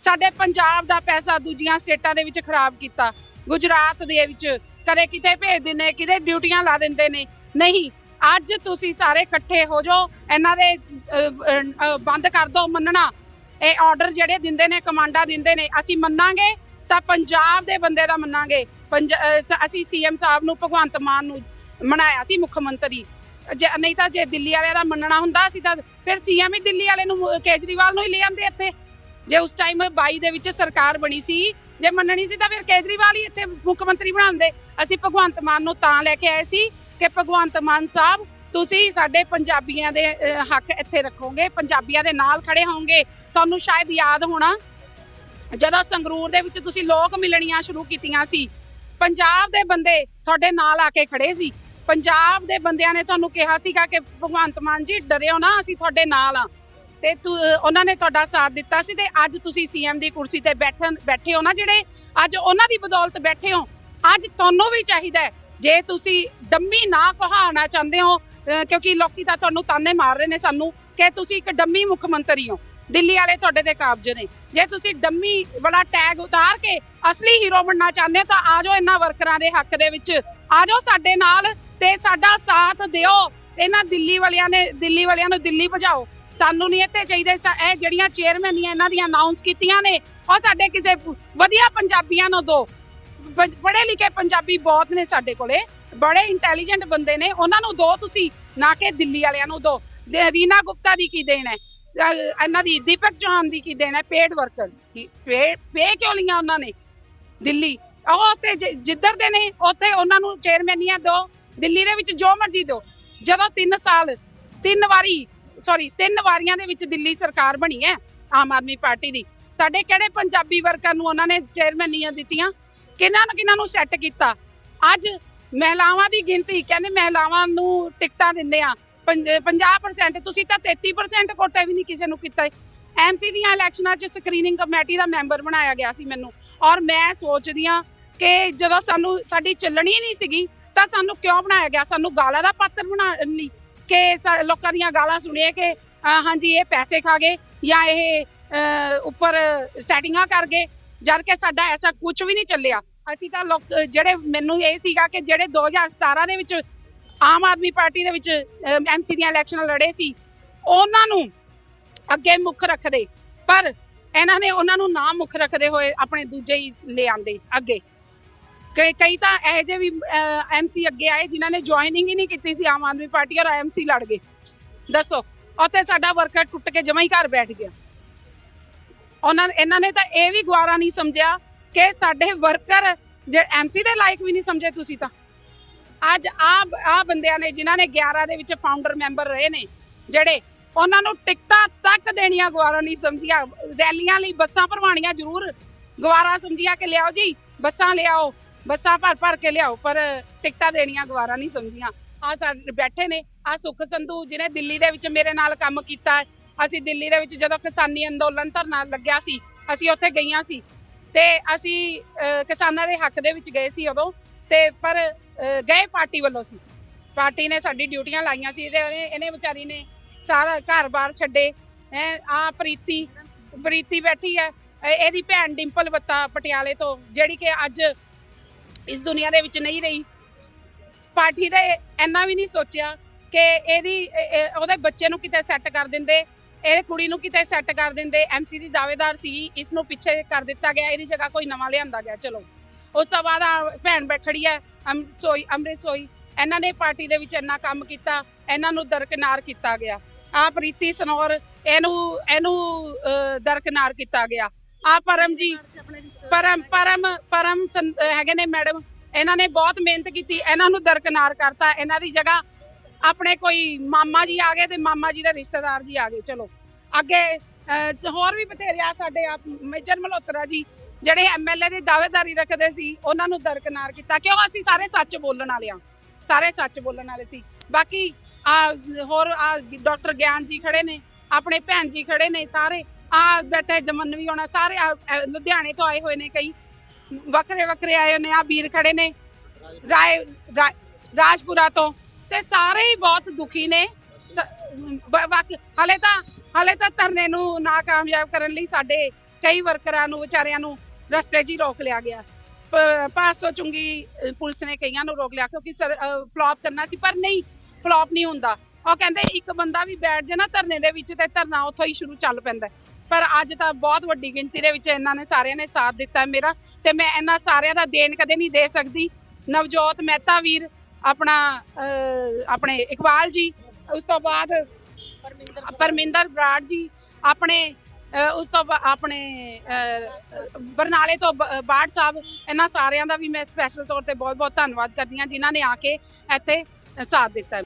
ਸਾਡੇ ਪੰਜਾਬ ਦਾ ਪੈਸਾ ਦੂਜੀਆਂ ਸਟੇਟਾਂ ਦੇ ਵਿੱਚ ਖਰਾਬ ਕੀਤਾ। ਗੁਜਰਾਤ ਦੇ ਵਿੱਚ ਕਦੇ ਕਿਤੇ ਭੇਜ ਦਿੰਦੇ ਕਿਤੇ ਡਿਊਟੀਆਂ ਲਾ ਦਿੰਦੇ ਨੇ। ਨਹੀਂ ਅੱਜ ਤੁਸੀਂ ਸਾਰੇ ਇਕੱਠੇ ਹੋ ਜਾਓ ਇਹਨਾਂ ਦੇ ਬੰਦ ਕਰ ਦਿਓ ਮੰਨਣਾ। ਇਹ ਆਰਡਰ ਜਿਹੜੇ ਦਿੰਦੇ ਨੇ ਕਮਾਂਡਾ ਦਿੰਦੇ ਨੇ ਅਸੀਂ ਮੰਨਾਂਗੇ ਤਾਂ ਪੰਜਾਬ ਦੇ ਬੰਦੇ ਦਾ ਮੰਨਾਂਗੇ। ਪੰਜ- ਅਹ, ਅਸੀਂ ਸੀਐਮ ਸਾਹਿਬ ਨੂੰ ਭਗਵੰਤ ਮਾਨ ਨੂੰ ਮਨਾਇਆ ਸੀ ਮੁੱਖ ਮੰਤਰੀ। ਜੇ ਨਹੀਂ ਤਾਂ ਜੇ ਦਿੱਲੀ ਵਾਲਿਆਂ ਦਾ ਮੰਨਣਾ ਹੁੰਦਾ ਸੀ ਤਾਂ ਫਿਰ ਸੀਐਮ ਹੀ ਦਿੱਲੀ ਵਾਲੇ ਨੂੰ ਕੇਜਰੀਵਾਲ ਨੂੰ ਹੀ ਲੈ ਆਂਦੇ ਇੱਥੇ। ਜੇ ਉਸ ਟਾਈਮ 22 ਦੇ ਵਿੱਚ ਸਰਕਾਰ ਬਣੀ ਸੀ ਜੇ ਮੰਨਣੀ ਸੀ ਤਾਂ ਫਿਰ ਕੇਜਰੀਵਾਲ ਹੀ ਇੱਥੇ ਮੁੱਖ ਮੰਤਰੀ ਬਣਾਉਂਦੇ। ਅਸੀਂ ਭਗਵੰਤ ਮਾਨ ਨੂੰ ਤਾਂ ਲੈ ਕੇ ਆਏ ਸੀ ਕਿ ਭਗਵੰਤ ਮਾਨ ਸਾਹਿਬ ਤੁਸੀਂ ਸਾਡੇ ਪੰਜਾਬੀਆਂ ਦੇ ਅਹ, ਹੱਕ ਇੱਥੇ ਰੱਖੋਗੇ ਪੰਜਾਬੀਆਂ ਦੇ ਨਾਲ ਖੜੇ ਹੋਵੋਗੇ। ਤੁਹਾਨੂੰ ਸ਼ਾਇਦ ਯਾਦ ਹੋਣਾ ਜਦੋਂ ਸੰਗਰੂਰ ਦੇ ਵਿੱਚ ਤੁਸੀਂ ਲੋਕ ਮਿਲਣੀਆਂ ਸ਼ੁਰੂ ਕੀਤੀਆਂ ਸੀ ਪੰਜਾਬ ਦੇ ਬੰਦੇ ਤੁਹਾਡੇ ਨਾਲ ਆ ਕੇ ਖੜੇ ਸੀ। ਪੰਜਾਬ ਦੇ ਬੰਦਿਆਂ ਨੇ ਤੁਹਾਨੂੰ ਕਿਹਾ ਸੀਗਾ ਕਿ ਭਗਵੰਤ ਮਾਨ ਜੀ ਡਰਿਓ ਨਾ ਅਸੀਂ ਤੁਹਾਡੇ ਨਾਲ ਆ। ਤੇ ਤੂੰ ਉਹਨਾਂ ਨੇ ਤੁਹਾਡਾ ਸਾਥ ਦਿੱਤਾ ਸੀ ਤੇ ਅੱਜ ਤੁਸੀਂ ਸੀਐਮ ਦੀ ਕੁਰਸੀ ਤੇ ਬੈਠਣ, ਬੈਠੇ ਹੋ ਨਾ ਜਿਹੜੇ, ਅੱਜ ਉਹਨਾਂ ਦੀ ਬਦੌਲਤ ਬੈਠੇ ਹੋ। ਅੱਜ ਤੁਹਾਨੂੰ ਵੀ ਚਾਹੀਦਾ ਜੇ ਤੁਸੀਂ ਡੰਮੀ ਨਾ ਕਹਾਉਣਾ ਚਾਹੁੰਦੇ ਹੋ ਕਿਉਂਕਿ ਲੋਕੀ ਤਾਂ ਤੁਹਾਨੂੰ ਤਾਨੇ ਮਾਰ ਰਹੇ ਨੇ ਸਾਨੂੰ, ਕਿ ਤੁਸੀਂ ਇੱਕ ਡੰਮੀ ਮੁੱਖ ਮੰਤਰੀ ਹੋ। ਦਿੱਲੀ ਵਾਲੇ ਤੁਹਾਡੇ ਦੇ ਕਾਬਜ ਨੇ। ਜੇ ਤੁਸੀਂ ਡੰਮੀ ਵਾਲਾ ਟੈਗ ਉਤਾਰ ਕੇ ਅਸਲੀ ਹੀਰੋ ਬਣਨਾ ਚਾਹੁੰਦੇ ਹੋ, ਤਾਂ ਆ ਜਾਓ ਇਹਨਾਂ ਵਰਕਰਾਂ ਦੇ ਹੱਕ ਦੇ ਵਿੱਚ। ਆ ਜਾਓ ਸਾਡੇ ਨਾਲ ਤੇ ਸਾਡਾ ਸਾਥ ਦਿਓ। ਇਹਨਾਂ ਦਿੱਲੀ ਵਾਲਿਆਂ ਨੇ, ਦਿੱਲੀ ਵਾਲਿਆਂ ਨੂੰ ਦਿੱਲੀ ਭਜਾਓ। ਸਾਨੂੰ ਨਹੀਂ ਇੱਥੇ ਚਾਹੀਦੇ। ਇਹ ਜਿਹੜੀਆਂ ਚੇਅਰਮੈਨੀਆਂ ਇਹਨਾਂ ਦੀਆਂ ਅਨਾਉਂਸ ਕੀਤੀਆਂ ਨੇ ਉਹ ਸਾਡੇ ਕਿਸੇ ਵਧੀਆ ਪੰਜਾਬੀਆਂ ਨੂੰ ਦੋ। ਪੜ੍ਹੇ ਲਿਖੇ ਪੰਜਾਬੀ ਬਹੁਤ ਨੇ ਸਾਡੇ ਕੋਲੇ, ਬੜੇ ਇੰਟੈਲੀਜੈਂਟ ਬੰਦੇ ਨੇ। ਉਹਨਾਂ ਨੂੰ ਦੋ ਤੁਸੀਂ, ਨਾ ਕਿ ਦਿੱਲੀ ਵਾਲਿਆਂ ਨੂੰ ਦੋ। ਰੀਨਾ ਗੁਪਤਾ ਦੀ ਕੀ ਦੇਣ ਹੈ? ਇਹਨਾਂ ਦੀ ਦੀਪਕ ਚੌਹਾਨ ਦੀ ਕੀ ਦੇਣ ਹੈ? ਪੇਡ ਵਰਕਰ ਪੇ ਕਿਉਂ ਲਿਆ ਉਹਨਾਂ ਨੇ? ਦਿੱਲੀ। ਉਹ ਤੇ ਜਿੱਧਰ ਦੇ ਨੇ, ਉੱਥੇ ਉਹਨਾਂ ਨੂੰ ਚੇਅਰਮੈਨੀਆਂ ਦੋ। ਦਿੱਲੀ ਦੇ ਵਿੱਚ ਜੋ ਮਰਜ਼ੀ ਦੋ। ਜਦੋਂ 3 ਸਾਲ, ਤਿੰਨ ਵਾਰੀ ਸੌਰੀ ਤਿੰਨ ਵਾਰੀਆਂ ਦੇ ਵਿੱਚ ਦਿੱਲੀ ਸਰਕਾਰ ਬਣੀ ਹੈ ਆਮ ਆਦਮੀ ਪਾਰਟੀ ਦੀ। ਸਾਡੇ ਕਿਹੜੇ ਪੰਜਾਬੀ ਵਰਕਰ ਨੂੰ ਉਹਨਾਂ ਨੇ ਚੇਅਰਮੈਨੀਆਂ ਦਿੱਤੀਆਂ? ਕਿਹਨਾਂ ਨੂੰ ਕਿਹਨਾਂ ਨੂੰ ਸੈੱਟ ਕੀਤਾ? ਅੱਜ ਮਹਿਲਾਵਾਂ ਦੀ ਗਿਣਤੀ, ਕਹਿੰਦੇ ਮਹਿਲਾਵਾਂ ਨੂੰ ਟਿਕਟਾਂ ਦਿੰਦੇ ਆ। 50% ਤੁਸੀਂ ਤਾਂ 33% ਕੋਟਾ ਵੀ ਨਹੀਂ ਕਿਸੇ ਨੂੰ ਕੀਤਾ। ਐਮਸੀ ਦੀਆਂ ਇਲੈਕਸ਼ਨਾਂ 'ਚ ਸਕਰੀਨਿੰਗ ਕਮੇਟੀ ਦਾ ਮੈਂਬਰ ਬਣਾਇਆ ਗਿਆ ਸੀ ਮੈਨੂੰ। ਔਰ ਮੈਂ ਸੋਚਦੀ ਆ ਕਿ ਜਦੋਂ ਸਾਨੂੰ, ਸਾਡੀ ਚੱਲਣੀ ਨਹੀਂ ਸੀਗੀ, ਤਾਂ ਸਾਨੂੰ ਕਿਉਂ ਬਣਾਇਆ ਗਿਆ? ਸਾਨੂੰ ਗਾਲਾਂ ਦਾ ਪਾਤਰ ਬਣਾਉਣ ਲਈ। ਕਿ ਸਾ- ਲੋਕਾਂ ਦੀਆਂ ਗਾਲਾਂ ਸੁਣੀਏ ਕਿ ਹਾਂਜੀ, ਇਹ ਪੈਸੇ ਖਾ ਗਏ ਜਾਂ ਇਹ ਉੱਪਰ ਸੈਟਿੰਗਾਂ ਕਰ ਗਏ। ਜਦ ਕਿ ਸਾਡਾ ਐਸਾ ਕੁਝ ਵੀ ਨਹੀਂ ਚੱਲਿਆ। ਅਸੀਂ ਤਾਂ ਲੋਕ, ਜਿਹੜੇ ਮੈਨੂੰ ਇਹ ਸੀਗਾ ਕਿ ਜਿਹੜੇ 2017 ਦੇ ਵਿੱਚ ਆਮ ਆਦਮੀ ਪਾਰਟੀ ਦੇ ਵਿੱਚ ਐਮਸੀ ਦੀਆਂ ਇਲੈਕਸ਼ਨਾਂ ਲੜੇ ਸੀ, ਉਹਨਾਂ ਨੂੰ ਅੱਗੇ ਮੁੱਖ ਰੱਖਦੇ। ਪਰ ਇਹਨਾਂ ਨੇ ਉਹਨਾਂ ਨੂੰ ਨਾ ਮੁੱਖ ਰੱਖਦੇ ਹੋਏ ਆਪਣੇ ਦੂਜੇ ਹੀ ਲੈ ਆਂਦੇ ਅੱਗੇ। ਕਈ ਕਈ ਤਾਂ ਇਹੋ ਜਿਹੇ ਵੀ ਐਮਸੀ ਅੱਗੇ ਆਏ ਜਿਨ੍ਹਾਂ ਨੇ ਜੁਆਇਨਿੰਗ ਹੀ ਨਹੀਂ ਕੀਤੀ ਸੀ ਆਮ ਆਦਮੀ ਪਾਰਟੀ ਔਰ ਐਮਸੀ ਲੜ ਗਏ। ਦੱਸੋ, ਉੱਥੇ ਸਾਡਾ ਵਰਕਰ ਟੁੱਟ ਕੇ ਜਮਾ ਹੀ ਘਰ ਬੈਠ ਗਿਆ। ਉਹਨਾਂ ਇਹਨਾਂ ਨੇ ਤਾਂ ਇਹ ਵੀ ਗਵਾਰਾ ਨਹੀਂ ਸਮਝਿਆ ਕਿ ਸਾਡੇ ਵਰਕਰ ਜੇ ਐਮਸੀ ਦੇ ਲਾਇਕ ਵੀ ਨਹੀਂ ਸਮਝੇ ਤੁਸੀਂ ਤਾਂ। ਅੱਜ ਆ ਆ ਬੰਦਿਆਂ ਨੇ ਜਿਨ੍ਹਾਂ ਨੇ 11 ਦੇ ਵਿੱਚ ਫਾਊਂਡਰ ਮੈਂਬਰ ਰਹੇ ਨੇ, ਜਿਹੜੇ ਉਹਨਾਂ ਨੂੰ ਟਿਕਟਾਂ ਤੱਕ ਦੇਣੀਆਂ ਗਵਾਰਾ ਨਹੀਂ ਸਮਝੀਆਂ। ਰੈਲੀਆਂ ਲਈ ਬੱਸਾਂ ਭਰਵਾਣੀਆਂ ਜ਼ਰੂਰ। ਗਵਾਰਾ ਸਮਝਿਆ ਕਿ ਲਿਆਓ ਜੀ, ਬੱਸਾਂ ਲਿਆਓ। ਬੱਸਾਂ ਭਰ ਭਰ ਕੇ ਲਿਆਓ, ਪਰ ਟਿਕਟਾਂ ਦੇਣੀਆਂ ਗਵਾਰਾ ਨਹੀਂ ਸਮਝੀਆਂ। ਆ ਸਾਡੇ ਬੈਠੇ ਨੇ ਆ ਸੁਖ ਸੰਧੂ ਜਿਹਨੇ ਦਿੱਲੀ ਦੇ ਵਿੱਚ ਮੇਰੇ ਨਾਲ ਕੰਮ ਕੀਤਾ ਅਸੀਂ ਦਿੱਲੀ ਦੇ ਵਿੱਚ ਜਦੋਂ ਕਿਸਾਨੀ ਅੰਦੋਲਨ ਧਰਨਾ ਲੱਗਿਆ ਸੀ, ਅਸੀਂ ਉੱਥੇ ਗਈਆਂ ਸੀ। ਤੇ ਅਸੀਂ ਕਿਸਾਨਾਂ ਦੇ ਹੱਕ ਦੇ ਵਿੱਚ ਗਏ ਸੀ ਉਦੋਂ। ਤੇ ਪਰ ਗਏ ਪਾਰਟੀ ਵੱਲੋਂ ਸੀ। ਪਾਰਟੀ ਨੇ ਸਾਡੀ ਡਿਊਟੀਆਂ ਲਾਈਆਂ ਸੀ ਤੇ ਇਹਨੇ ਵਿਚਾਰੀ ਨੇ ਸਾਰਾ ਘਰ-ਬਾਰ ਛੱਡੇ। ਹੈ ਆ ਪ੍ਰੀਤੀ ਪ੍ਰੀਤੀ ਬੈਠੀ ਹੈ। ਇਹਦੀ ਭੈਣ ਡਿੰਪਲ ਬੱਤਾ ਪਟਿਆਲੇ ਤੋਂ, ਜਿਹੜੀ ਕਿ ਅੱਜ ਇਸ ਦੁਨੀਆ ਦੇ ਵਿੱਚ ਨਹੀਂ ਰਹੀ। ਪਾਰਟੀ ਦੇ ਇੰਨਾ ਵੀ ਨਹੀਂ ਸੋਚਿਆ ਕਿ ਇਹਦੀ ਉਹਦੇ ਬੱਚੇ ਨੂੰ ਕਿਤੇ ਸੈੱਟ ਕਰ ਦਿੰਦੇ, ਇਹ ਕੁੜੀ ਨੂੰ ਕਿਤੇ ਸੈੱਟ ਕਰ ਦਿੰਦੇ ਐਮਸੀ ਦੀ ਦਾਅਵੇਦਾਰ ਸੀ ਇਸ ਨੂੰ ਪਿੱਛੇ ਕਰ ਦਿੱਤਾ ਗਿਆ, ਇਹਦੀ ਜਗ੍ਹਾ ਕੋਈ ਨਵਾਂ ਲਿਆਂਦਾ ਗਿਆ, ਚਲੋ। ਉਸ ਤੋਂ ਬਾਅਦ ਆ ਭੈਣ ਬੈਠੜੀ ਹੈ ਅੰਮ੍ਰਿਤ ਸੋਈ ਅੰਮ੍ਰਿਤ ਸੋਈ, ਇਹਨਾਂ ਨੇ ਪਾਰਟੀ ਦੇ ਵਿੱਚ ਇੰਨਾ ਕੰਮ ਕੀਤਾ, ਇਹਨਾਂ ਨੂੰ ਦਰਕਨਾਰ ਕੀਤਾ ਗਿਆ। ਆ ਪ੍ਰੀਤੀ ਸਨੌਰ, ਇਹਨੂੰ ਇਹਨੂੰ ਦਰਕਨਾਰ ਕੀਤਾ ਗਿਆ। ਆ ਪਰਮ ਜੀ, ਪਰਮ ਪਰਮ ਪਰਮ ਸੰ- ਹੈਗੇ ਨੇ ਮੈਡਮ। ਇਹਨਾਂ ਨੇ ਬਹੁਤ ਮਿਹਨਤ ਕੀਤੀ, ਇਹਨਾਂ ਨੂੰ ਦਰਕਨਾਰ ਕਰਤਾ। ਇਹਨਾਂ ਦੀ ਜਗ੍ਹਾ ਆਪਣੇ ਕੋਈ ਮਾਮਾ ਜੀ ਆ ਗਏ ਤੇ ਮਾਮਾ ਜੀ ਦੇ ਰਿਸ਼ਤੇਦਾਰ ਜੀ ਆ ਗਏ। ਚਲੋ, ਅੱਗੇ ਹੋਰ ਵੀ ਬਥੇਰੇ ਆ ਸਾਡੇ ਆ ਮੇਜਰ ਮਲਹੋਤਰਾ ਜੀ, ਜਿਹੜੇ ਐਮਐਲਏ ਦੀ ਦਾਅਵੇਦਾਰੀ ਰੱਖਦੇ ਸੀ, ਉਹਨਾਂ ਨੂੰ ਦਰਕਨਾਰ ਕੀਤਾ। ਕਿਉਂ ਅਸੀਂ ਸਾਰੇ ਸੱਚ ਬੋਲਣ ਵਾਲੇ ਆ? ਸਾਰੇ ਸੱਚ ਬੋਲਣ ਵਾਲੇ ਸੀ। ਬਾਕੀ, ਆ, ਹੋਰ, ਆ, ਡਾਕਟਰ ਗਿਆਨ ਜੀ ਖੜੇ ਨੇ, ਆਪਣੇ ਭੈਣ ਜੀ ਖੜੇ ਨੇ ਸਾਰੇ। ਆ ਬੈਠੇ ਜਮਨ ਵੀ ਆਉਣਾ ਸਾਰੇ ਆ, ਅ, ਲੁਧਿਆਣੇ ਤੋਂ ਆਏ ਹੋਏ ਨੇ ਕਈ। ਵੱਖਰੇ ਵੱਖਰੇ ਆਏ ਹੋਏ ਨੇ ਆ ਵੀਰ ਖੜੇ ਨੇ। ਰਾਏ ਰਾ- ਰਾਜਪੁਰਾ ਤੋਂ। ਤੇ ਸਾਰੇ ਹੀ ਬਹੁਤ ਦੁਖੀ ਨੇ। ਸ- ਹਲੇ ਤਾਂ ਹਲੇ ਤਾਂ ਧਰਨੇ ਨੂੰ ਨਾਕਾਮਯਾਬ ਕਰਨ ਲਈ ਸਾਡੇ ਕਈ ਵਰਕਰਾਂ ਨੂੰ ਵਿਚਾਰਿਆਂ ਨੂੰ ਰਸਤੇ 'ਚ ਹੀ ਰੋਕ ਲਿਆ ਗਿਆ। ਪ- ਪਾਸੋ ਚੁੰਗੀ ਅ, ਪੁਲਿਸ ਨੇ ਕਈਆਂ ਨੂੰ ਰੋਕ ਲਿਆ ਕਿਉਂਕਿ ਫਲॉप ਕਰਨਾ ਸੀ ਪਰ ਨਹੀਂ ਫਲॉप ਨਹੀਂ ਹੁੰਦਾ। ਉਹ ਕਹਿੰਦੇ ਇੱਕ ਬੰਦਾ ਵੀ ਬੈਠ ਜੇ ਨਾ ਧਰਨੇ ਦੇ ਵਿੱਚ ਤੇ ਧਰਨਾ ਉੱਥੋਂ ਹੀ ਸ਼ੁਰੂ ਚੱਲ ਪੈਂਦਾ। ਹੈ। ਪਰ ਅੱਜ ਤਾਂ ਬਹੁਤ ਵੱਡੀ ਗਿਣਤੀ ਦੇ ਵਿੱਚ ਇਹਨਾਂ ਨੇ ਸਾਰਿਆਂ ਨੇ ਸਾਥ ਦਿੱਤਾ ਮੇਰਾ ਤੇ ਮੈਂ ਇਹਨਾਂ ਸਾਰਿਆਂ ਦਾ ਦੇਣ ਕਦੇ ਨਹੀਂ ਦੇ ਸਕਦੀ। ਨਵਜੋਤ ਮਹਿਤਾ ਵੀਰ ਆਪਣਾ ਆਪਣੇ ਇਕਬਾਲ ਜੀ ਉਸ ਤੋਂ ਬਾਅਦ ਪਰਮਿੰਦਰ ਬਰਾੜ। ਜੀ ਆਪਣੇ ਉਸ ਤੋਂ ਆਪਣੇ ਬਰਨਾਲੇ ਤੋਂ ਬਾੜ ਸਾਹਿਬ ਇਹਨਾਂ ਸਾਰਿਆਂ ਦਾ ਵੀ ਮੈਂ ਸਪੈਸ਼ਲ ਤੌਰ ਤੇ ਬਹੁਤ ਬਹੁਤ ਧੰਨਵਾਦ ਕਰਦੀ ਹਾਂ ਜਿਨ੍ਹਾਂ ਨੇ ਆ ਕੇ ਇੱਥੇ ਸਾਥ ਦਿੱਤਾ।